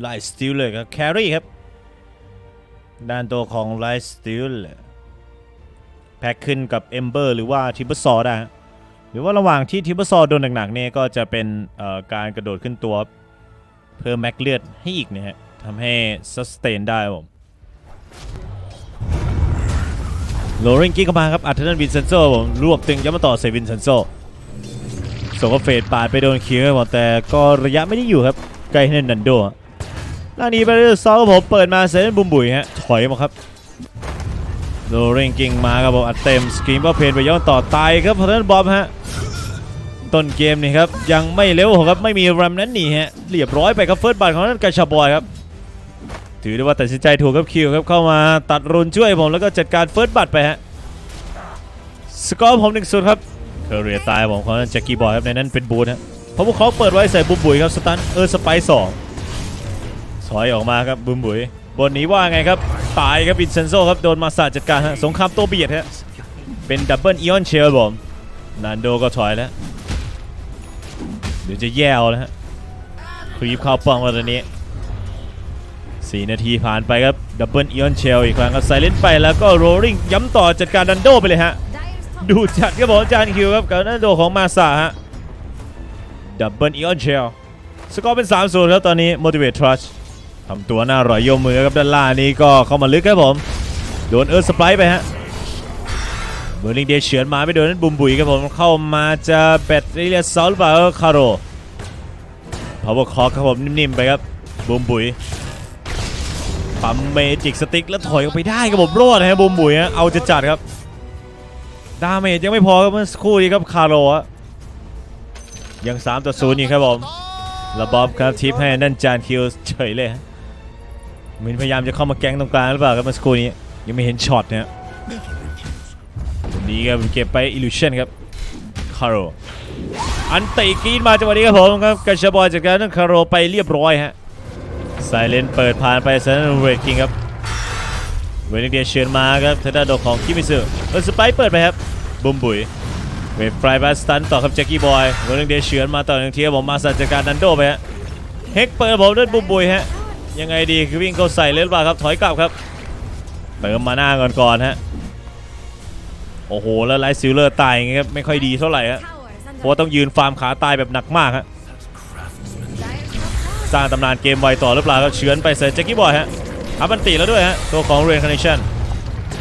ไลท์สติลเลยครับแครี่ครับ ด้านตัวของไลท์สติลแพ็คขึ้นกับเอมเบอร์หรือว่าทิปเปอร์ซอได้หรือว่าระหว่างที่ทิปเปอร์ซอโดนหนักๆเนี่ยก็จะเป็นการกระโดดขึ้นตัวเพิ่มแม็กเลือดให้อีกนะฮะทำให้สสเตนได้ผมโลริงกิ้เข้ามาครับอัธนันวินเซนโซผมรวบตึงย้ำมาต่อใส่วินเซนโซส่งก็เฟดปาดไปโดนคิวครับผมแต่ก็ระยะไม่ได้อยู่ครับไกลเนนนันโด ล่างนี้ไปเรื่อยๆซอลกับผมเปิดมาเซนบุมบุยฮะถอยมาครับโลริงกิ้งมาครับผมอัดเต็มสกรีมว่าเพนไปย้อนต่อตายครับเพัฒนบอมฮะต้นเกมนี่ครับยังไม่เร็วครับไม่มีแรมนั้นหนีฮะเรียบร้อยไปครับเฟิร์สบัตของนั่นกาชาบอยครับถือได้ว่าตัดสินใจถูกครับคิวครับเข้ามาตัดรุนช่วยผมแล้วก็จัดการเฟิร์สบัตไปฮะสกอร์ผมหนึ่งศูนย์ครับเคอเรียตายผมของนั่นแจ็คกี้บอยครับในนั้นเป็นบูธฮะเพราะพวกเขาเปิดไว้ใส่บุมบุ๋ยครับสตันเออสไปสอง อยออกมาครับบุมบุยบนนี้ว่าไงครับตายครับอินเซนโซครับโดนมาสาจัดการฮะสงครามตัวเบียดฮะเป็นดับเบิลอีออนเชลผมนันโดก็ถอยแล้วเดี๋ยวจะแย่แล้วฮะครีปเข้าป้องมาตอนนี้4นาทีผ่านไปครับดับเบิลอีออนเชลอีกครั้งก็ไซเลนไปแล้วก็โรลิงย้ำต่อจัดการดันโดไปเลยฮะดูจัดครับผมอาจารย์คิวครับกับดันโดของมาซาฮะดับเบิลอีออนเชลสกอร์เป็น3 0ครับตอนนี้ motivate trust ทำตัวหน้าอร่อยโยมมือครับด้านล่างนี้ก็เข้ามาลึกครับผม โดนเอิร์ธสไปร์ไปฮะเบอร์ลิงเดชเฉือนมาไม่โดนนั้นบุมบุยครับผมเข้ามาจะแบตเรียซอลหรือเปล่าเออคาโรพาวเวอร์คอครับผมนิ่มๆไปครับบุมบุยปั๊มเมจิกสติ๊กแล้วถอยออกไปได้ครับผมรอดนะฮะบุมบุยฮะเอาจะจัดครับดาเมจยังไม่พอครับเมื่อสักครู่นี้ครับคาโรยัง3ต่อ0อยู่ครับผมแล้วบอบครับทิปให้นั่นจานคิวเฉยเลยฮะ เหมือนพยายามจะเข้ามาแก๊งตรงกลางหรือเปล่าครับเมื่อสักครู่นี้ยังไม่เห็นช็อตนะฮะวันนี้ครับเก็บไป illusion ครับคาร์โรอันติกีนมาจังหวะนี้ครับผมครับกาชบอยจากการนั้นคาร์โรไปเรียบร้อยฮะไซเลนเปิดผ่านไปเซนต์เวทกิงครับเวนิเดียเชิญมาครับเทด้านโดของคิมิซึเออสไปเปิดไปครับบุมบุยเวฟไฟบัสตันต่อครับแจ็คกี้บอยเวนิเดียเฉือนมาต่อหนึ่งทีครับผมมาสัจัดการดันโดไปฮะเฮกเปิดผมด้วยบุมบุยฮะ ยังไงดีคือวิ่งเข้าใส่เลยหรือเปล่าครับถอยกลับครับเติมมาหน้าก่อนก่อนฮะโอ้โหแล้วไลท์ซิลเลอร์ตายอย่างเงี้ยครับไม่ค่อยดีเท่าไหร่ฮะเพราะต้องยืนฟาร์มขาตายแบบหนักมากฮะสร้างตำนานเกมไวต่อหรือเปล่าครับเฉือนไปเสร็จแจ็คกี้บอยฮะอัพบันติแล้วด้วยฮะตัวของเรนคาร์เนชั่น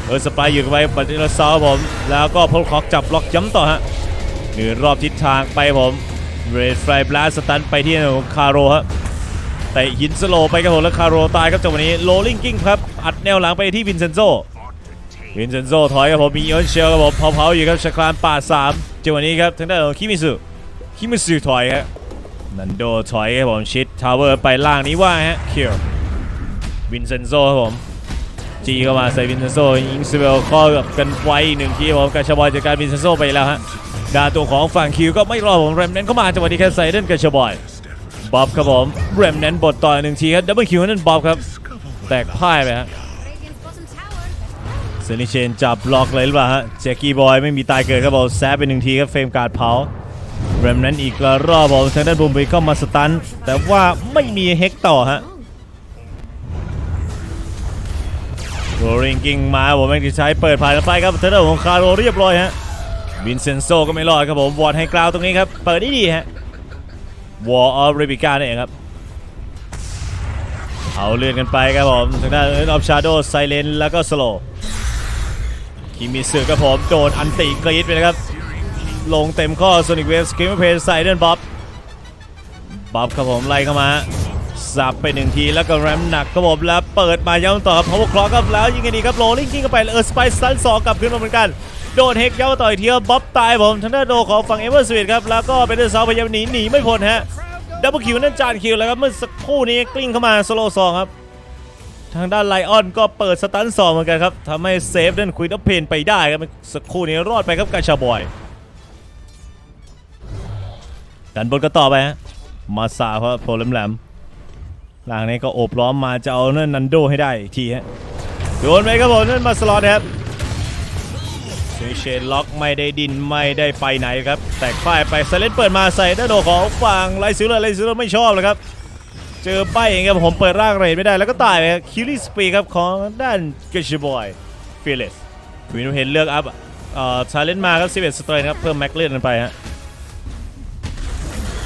เออสปายอยู่กับไปปฏิโลซาวผมแล้วก็พลคอกจับล็อกย้ำต่อฮะหนือรอบทิศทางไปผมเรดไฟบลาสตันไปที่ของคาโรฮะ แต่หินสโลไปครับผมแล้วคาโรตายครับจังหวะนี้โรลลิงกิ้งครับอัดแนวหลังไปที่วินเซนโซวินเซนโซถอยครับผมมีออนเชลครับผมเผาๆอยู่ครับชาคลานป่าสามจังหวะนี้ครับทางด้านของคิมิสุคิมิสุถอยครับนันโดถอยครับผมชิดทาวเวอร์ไปล่างนี้ว่าฮะคิววินเซนโซครับผมจีเข้ามาใส่วินเซนโซยิงสเวลข้อกับกันไว้อีกหนึ่งทีครับผมกาชบอยจากการวินเซนโซไปแล้วฮะดาตัวของฝั่งคิวก็ไม่รอผมแรมเนนเข้ามาจังหวะนี้แค่ใส่เล่นกาชบอย บ๊อบครับผมแรมเนนบดต่อหนึ่งทีครับดับเบิลคิวนั่นบ๊อบครับ แตกพ่ายไปฮะเซนิเชนจับบล็อกเลยหรือเปล่าฮะแจ็คกี้บอยไม่มีตายเกิดครับบอลแซบไปหนึ่งทีครับเฟรมการ์ดเผาแรมนั้นอีกระรอบบอลทางด้านบุมไปก็มาสตัน แต่ว่าไม่มีเฮกต่อฮะโรริงกิ้งมาผมแม็กดิใช้เปิดผ่านไปครับทางด้านของคาร์โรเรียบร้อยฮะวินเซนโซก็ไม่รอดครับผมวอดให้กราวตรงนี้ครับ เปิดได้ดีฮะ วอร์ออฟเรบิก้านี่นเองครับ เอาเลื่อนกันไปครับผมทางด้านออฟชาร์โดไซเลนแล้วก็สโลคิมิสึกับผมโดนอันติกรีดไปนะครับ ลงเต็มข้อโซนิกเวฟสกิมเพนใส่เดินบ๊อบบ๊อบครับผมไล่เข้ามาสับไปหนึ่งทีแล้วก็แรมหนักครับผมแล้วเปิดมาย้ำต่อพาวเวอร์คล็อกครับแล้วยิงกันดีครับโรลลิ่งกิ้งเข้าไปเออสไปซ์ซันสองกลับขึ้นมาเหมือนกัน โดนเฮกเย้ำต่ออีกทีครับบ๊อบตายผมทางด้านโดของฝั่งเอเวอร์สวีทครับ แล้วก็เป็นเดอร์ซาวพยายามหนีหนีไม่พ้นฮะดับเบิลคิวนั่นจานคิวแล้วครับเมื่อสักครู่นี้กลิ้งเข้ามาโซโลซองครับ ทางด้านไลออนก็เปิดสตันสองเหมือนกันครับทำให้เซฟด้านควินอัพเพนไปได้ครับสักครู่นี้รอดไปครับกาชาบอยดันบนก็ต่อไปฮะมาซาเพราะโผล่แหลมหลังนี้ก็โอบล้อมมาจะเอานั่นนันโดให้ได้ทีฮะโดนไปครับผมนั่นมาสลอตครับ เชเชนล็อกไม่ได้ดินไม่ได้ไปไหนครับ แตกพ่ายไปเซเลนเปิดมาใส่ด้านโดของฝั่งไลซิลเลอร์ไลซิลเลอร์ไม่ชอบเลยครับ เจอใบเองครับผมเปิดร่างเรทไม่ได้แล้วก็ตายไปคิลลี่สปีครับของด้านเกชบอยฟิลิสวินเห็นเลือกอัพเอ่อชาเลนมาครับ 11 สเตรนครับ เพิ่มแม็กเลียนกันไปฮะ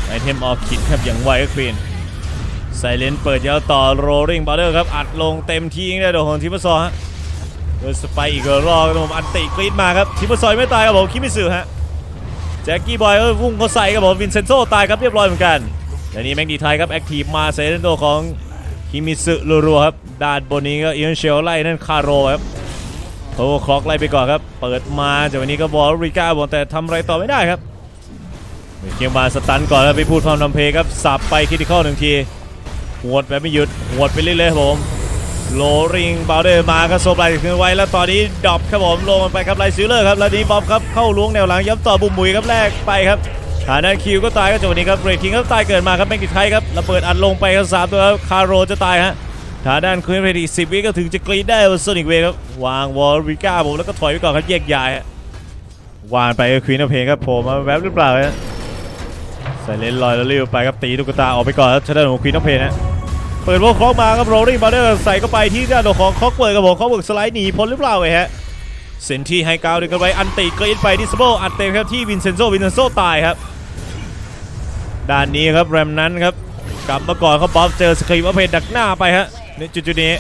ไอเทมออคิดครับอย่างไวก็ควีนไซเลนเปิดยาวต่อโรลลิงบอลเดอร์ครับ อัดลงเต็มที่ได้โดนของทิปเปอร์ซอฮะ โดยสไปอีกรอบครับผมอันติกรีดมาครับทิปเปอร์ซอยไม่ตายครับผมคิมิสึฮะแจ็คกี้บอยก็พุ่งเขาใส่ครับผมวินเซนโซตายครับเรียบร้อยเหมือนกันและนี่แม็กดีไทยครับแอคทีฟมาเซนโตของคิมิสึรัวๆครับด้านบนนี้ก็อียนเชลไล่นั่นคาโรครับโอ้คล็อกไล่ไปก่อนครับ เปิดมาจากวันนี้ก็บอลริก้าบอลแต่ทำอะไรต่อไม่ได้ครับเกียงมาสตันก่อนแล้วไปพูดความนำเพลครับสับไปคิดที่ข้อหนึ่งทีหวดแบบไม่หยุดหวดไปเรื่อยๆผม โลริงบาวเดอร์มาก็โซบไลคืนไว้แล้วตอนนี้ดรอปครับผมลงมันไปครับไลซิลเลอร์ครับแล้วนี้บอมครับเข้าล้วงแนวหลังย้ำต่อบุมบุยครับแรกไปครับฐานนั้นคิวก็ตายก็จังหวะนี้ครับเรทคิงก็ตายเกิดมาครับแมงกิไทยครับระเบิดอัดลงไปครับสามตัวครับคาโรจะตายฮะฐานด้านควีนเพดีสิบวิก็ถึงจะกรีดได้โซนิกเวครับวางวอลริก้าผมแล้วก็ถอยไปก่อนครับแยกย้ายฮะวางไปควีนเพลงครับผล่มาแวบหรือเปล่าฮะใส่เลนลอยแล้วเลี้ยวไปครับตีตุ๊กตาออกไปก่อนครับชาด้านของควีนเพลงนะ เปิดวอลคล็อกมาครับโรลลิ่บาร์เดอร์ใส่เข้าไปที่ด้านของคล็อกเปิดกับผมคล็อกเปิดสไลด์หนีพ้นหรือเปล่าไอ้ฮะเซนที่ไฮกาวดึงกันไว้อันติกรีดไปดิสโบอัดเต็มครับที่วินเซนโซวินเซนโซตายครับด้านนี้ครับแรมนั้นครับกลับมาก่อนเขาบ๊อบเจอสครีมอัพเพดดักหน้าไปฮะในจุดจุดๆนี้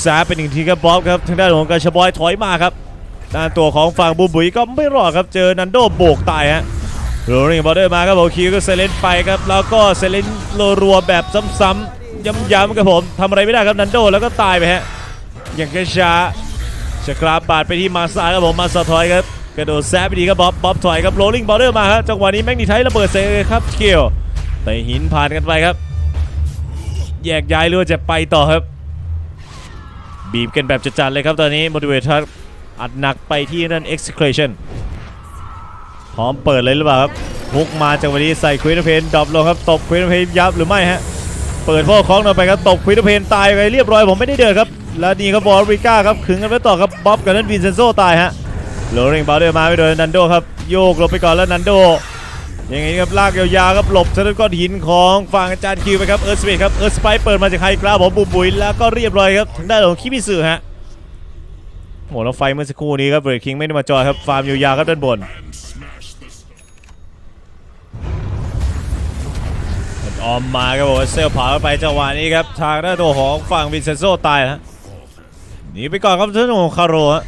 แซาเป็นหนึ่งทีครับบ๊อบครับทางด้านของกาชบอยถอยมาครับด้านตัวของฝั่งบูบุยก็ไม่รอดครับเจอนันโดโบกตายฮะโรลิงบอลเดอร์มาครับผมคิวก็เซเลนไปครับแล้วก็เซเลนโลรัวแบบซ้ำๆ ย้ำๆครับผมทำอะไรไม่ได้ครับนันโดแล้วก็ตายไปฮะอย่างช้าๆจะกราบบาดไปที่มาซาครับผมมาซาถอยครับกระโดดแซะไปดีครับบ๊อบบ๊อบถอยครับโรลลิงบอลเดอร์มาครับจังหวะนี้แม็กนีไทยระเบิดเซเลยครับเคียวแต่หินผ่านกันไปครับ แยกย้ายเรือจะไปต่อครับ บีบกันแบบจัดๆเลยครับตอนนี้ motivator อัดหนักไปที่นั่น execution พร้อมเปิดเลยหรือเปล่าครับมุกมาจากวันนี้ใส่ควีนเพนดรอปลงครับตบควีนเพนยับหรือไม่ฮะ เปิดพ่อคล้องลงไปครับตบควีนเพนตายไปเรียบร้อยผมไม่ได้เดินครับ แล้วนี่ครับบอลริก้าครับขึงกันไว้ต่อครับบ๊อบกับนั่นวินเซนโซตายฮะโรลิงบอลเดอร์มาไปโดยนันโดครับโยกหลบไปก่อนแล้วนันโดย่างงี้ครับลากยาวๆครับหลบทะลุก้อนหินของฝั่งอาจารย์คิวไปครับเอิร์ธสเปครับเอิร์ธสไปเปิดมาจากไฮกราผมบุบบุยแล้วก็เรียบร้อยครับทางด้านของคิมิสึฮะโหแล้วไฟเมื่อสักครู่นี้ครับเบรดคิงไม่ได้มาจอยครับฟาร์มยาวๆครับด้านบน ออมมาครับผมเซลผ่าเข้าไปจังหวะนี้ครับทางด้านตัวของฝั่งวินเซนโซตายฮะหนีไปก่อนครับทางด้านของคาโรฮะ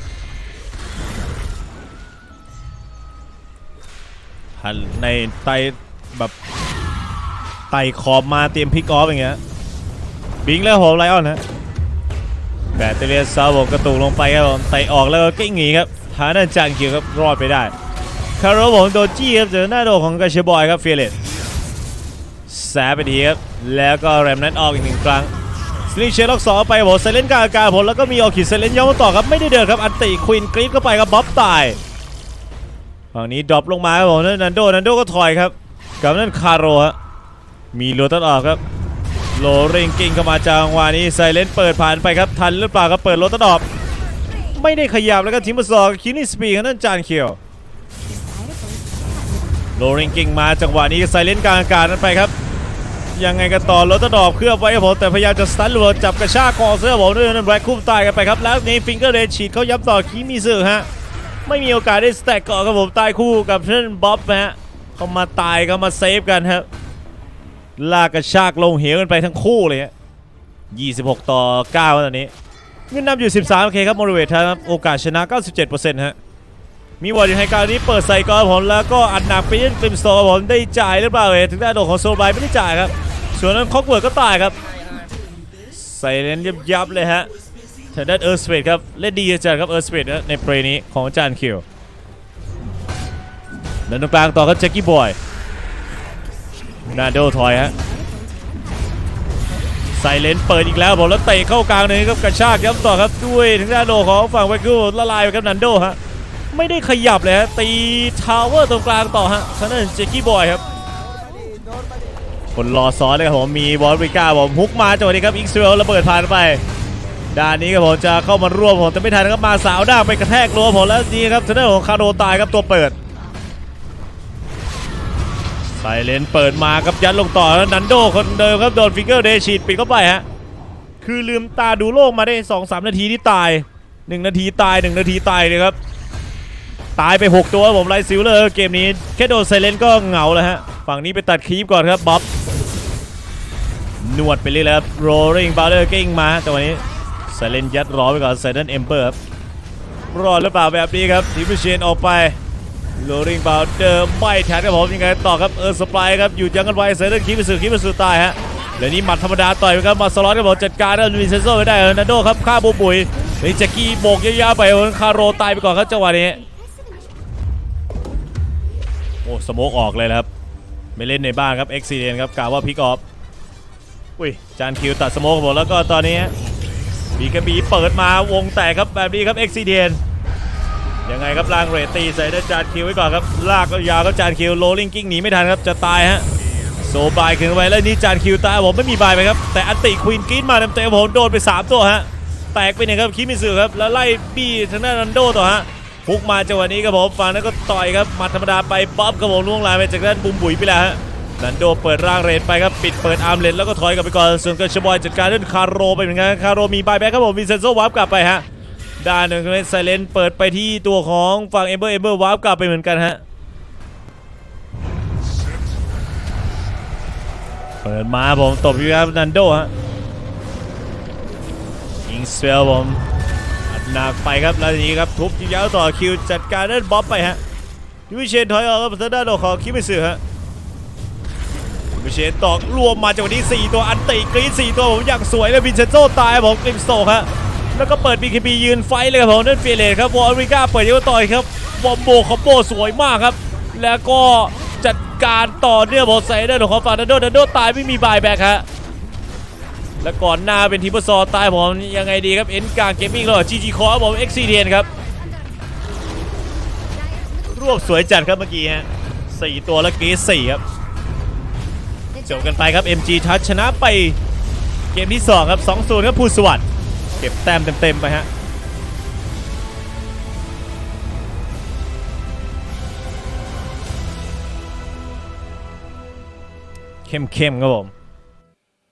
หันในไตแบบไตขอบมาเตรียมพิกออฟอย่างเงี้ยบิงแล้วผมไลออนฮะแบตเตอรี่ซาวกระตุกลงไปครับผมไตออกแล้วก็กิ้งหนีครับฐานด้านจางเกียวครับรอดไปได้คาร์โรผมโดนจี้ครับเจอหน้าโดของกาเชบอยครับเฟียเลต แสบไปดีครับแล้วก็แรมนั้นออกอีกหนึ่งครั้งสลิงเชล็อกสองไปผมเซเลนกลางอากาศผมแล้วก็มีออคิดเซเลนย้อนมาต่อครับไม่ได้เดินครับอันติควินกรีดเข้าไปครับบ๊อบตายฝั่งนี้ดรอปลงมาครับผมนั่นนันโดนันโดก็ถอยครับกับนั่นคาโรฮะมีโรตันออกครับโลเริงกิ้งเข้ามาจังหวะนี้ไซเลนเปิดผ่านไปครับทันหรือเปล่าครับเปิดโรตันออกไม่ได้ขยับแล้วก็ทีมบอลสองคินี่สปีดครับนั่นจานเขียวโลเริงกิ้งมาจังหวะนี้ไซเลนกลางอากาศนั้นไปครับ ยังไงกันต่อรตันออกเคลือบไว้ผมแต่พยายามจะสตันรัวจับกระชากคอเสื้อผมด้วยนั่นแบล็คคุ้มตายกันไปครับแล้วนี่ฟิงเกอร์เรนฉีดเขาย้ำต่อคิมิซึฮะไม่มีโอกาสได้สแต็กเกาะครับผมตายคู่กับเพื่อนบ๊อบนะฮะเขามาตายเขามาเซฟกันครับลากกระชากลงเหวกันไปทั้งคู่เลยฮะ26 ต่อ 9 ตอนนี้เงินนำอยู่ 13 โอเคครับโมริเวทครับโอกาสชนะ 97%ฮะมีวอร์ดอยู่ให้การนี้เปิดใส่ก่อนผมแล้วก็อัดหนักไปยังกริมสโตร์ผมได้จ่ายหรือเปล่าเอ่ยถึงได้โดนของโซลไบไม่ได้จ่ายครับ ส่วนนั้นคอกเวิร์ดก็ตายครับใส่เลนยับยับๆเลยฮะทางด้านเอิร์สเปดครับเล่นดีจัดครับเอิร์สเปดในเปรยนี้ของอาจารย์คิวเดินตรงกลางต่อครับแจ็คกี้บอยนาโดถอยฮะใส่เลนเปิดอีกแล้วบอกแล้วเตะเข้ากลางเลยครับกระชากย้ำต่อครับด้วยทางด้านโดของฝั่งไวคิวละลายไปครับนันโดฮะไม่ได้ขยับเลยฮะตีทาวเวอร์ตรงกลางต่อฮะทางด้านแจ็คกี้บอยครับ คนรอซ้อนเลยครับผมมีบอลบริก้าผมฮุกมาจังหวะนี้ครับอิกซ์เรลระเบิดผ่านไปด้านนี้ครับผมจะเข้ามาร่วมผมแต่ไม่ทันครับมาสาวด้าไปกระแทกรัวผมแล้วนี่ครับทางด้านของคาโดตายครับตัวเปิดสไซเลนเปิดมาครับยัดลงต่อแล้วนันโดคนเดิมครับโดนฟิกเกอร์เดชีดปิดเข้าไปฮะคือลืมตาดูโลกมาได้ 2-3 นาทีที่ตาย 1 นาทีตาย 1 นาทีตายเลยครับ ตายไป 6 ตัวครับผมไลซิลเลอร์เกมนี้ แค่โดนไซเลนก็เหงาแล้วฮะ ฝั่งนี้ไปตัดคลิปก่อนครับบ๊อบ นวดไปเรื่อยๆครับโรลลิงบาร์เลอร์กิ้งมาแต่วันนี้ไซเลนยัดรอไปก่อนไซเลนเอมเบอร์ครับรอดหรือเปล่าแบบนี้ครับทีมเชนออกไปโรลลิงบาร์เดอร์ไม่ทันครับผมยังไงต่อครับเออสปายครับอยู่ยังกันไว้ไซเลนคิดไปสู่คิดไปสู่ตายฮะแล้วนี่หมัดธรรมดาต่อยไปครับมาสล็อตครับผมจัดการแล้ววินเซนโซไม่ได้เออร์นัโดครับฆ่าบุบุยนี่แจ็คกี้โบกยาวๆไปคาโรตายไปก่อนครับจังหวะนี้โอ้สโมกออกเลยครับไม่เล่นในบ้านครับเอ็กซิเดนครับกล่าวว่าพิกออฟ อุ้ยจานคิวตัดสโมกหมดแล้วก็ตอนนี้บีกระบีเปิดมาวงแตกครับแบบนี้ครับเอ็กซิเดียนยังไงครับล่างเรตตีใส่ได้จานคิวไว้ก่อนครับลากก็ยาวก็จานคิวโรลลิงกิ้งหนีไม่ทันครับจะตายฮะโซบายขึ้นไปแล้วนี่จานคิวตายผมไม่มีบายไปครับแต่อันติควีนกรีนมาเต็มๆผมโดนไป 3 ตัวฮะแตกไปหนึ่งครับคิมิสึครับแล้วไล่บี้ทางด้านนันโดต่อฮะพุกมาจังหวะนี้ครับผมฝั่งนั้นก็ต่อยครับมัดธรรมดาไปป๊อปครับผมล่วงลายไปจากด้านบุมบุ๋ยไปแล้วฮะ นันโดเปิดร่างเรนไปครับปิดเปิดอาร์มเลนแล้วก็ถอยกลับไปก่อนส่วนเกิร์ชบอยจัดการด้วยคาร์โรไปเหมือนกันคาร์โรมีบายแบ็คครับผมวินเซนโซวาร์ปกลับไปฮะด้านหนึ่งเป็นไซเลนเปิดไปที่ตัวของฝั่งเอเบอร์เอเบอร์วาร์ปกลับไปเหมือนกันฮะเปิดมาผมตบอยู่ครับนันโดฮะยิงสเวลผมอัดหนักไปครับแล้วทีนี้ครับทุบยิงยาวต่อคิวจัดการด้วยบ๊อบไปฮะยูวิเชนถอยออกครับทางด้านของคิมิสึฮะ มิเชนตอกรวมมาจากวันนี้ 4 ตัวอันติกรีด4ตัวผมอย่างสวยเลยวินเซนโซตายผมกริมสโตกฮะแล้วก็เปิด BKB ยืนไฟเลยครับผมนั่นเฟเลตครับวอลริก้าเปิดเยอะต่อยครับบอมโบคอมโบสวยมากครับ แล้วก็จัดการต่อเนื่องบอลไซเดอร์ของฟาร์นันโดนันโดตายไม่มีบายแบ็คฮะและก่อนหน้าเป็นทีมเปอร์ซอตายผมยังไงดีครับเอ็นกางเกมมิ่งแล้วจีจีคอร์ผมเอ็กซีเดียนครับรวบสวยจัดครับเมื่อกี้ฮะสี่ตัวแล้วกรีดสี่ครับ จบกันไปครับ MG ทัชชนะไปเกมที่ 2 ครับ2 0ครับภูสวัสดิ์เก็บแต้มเต็มๆไปฮะเข้มๆครับผม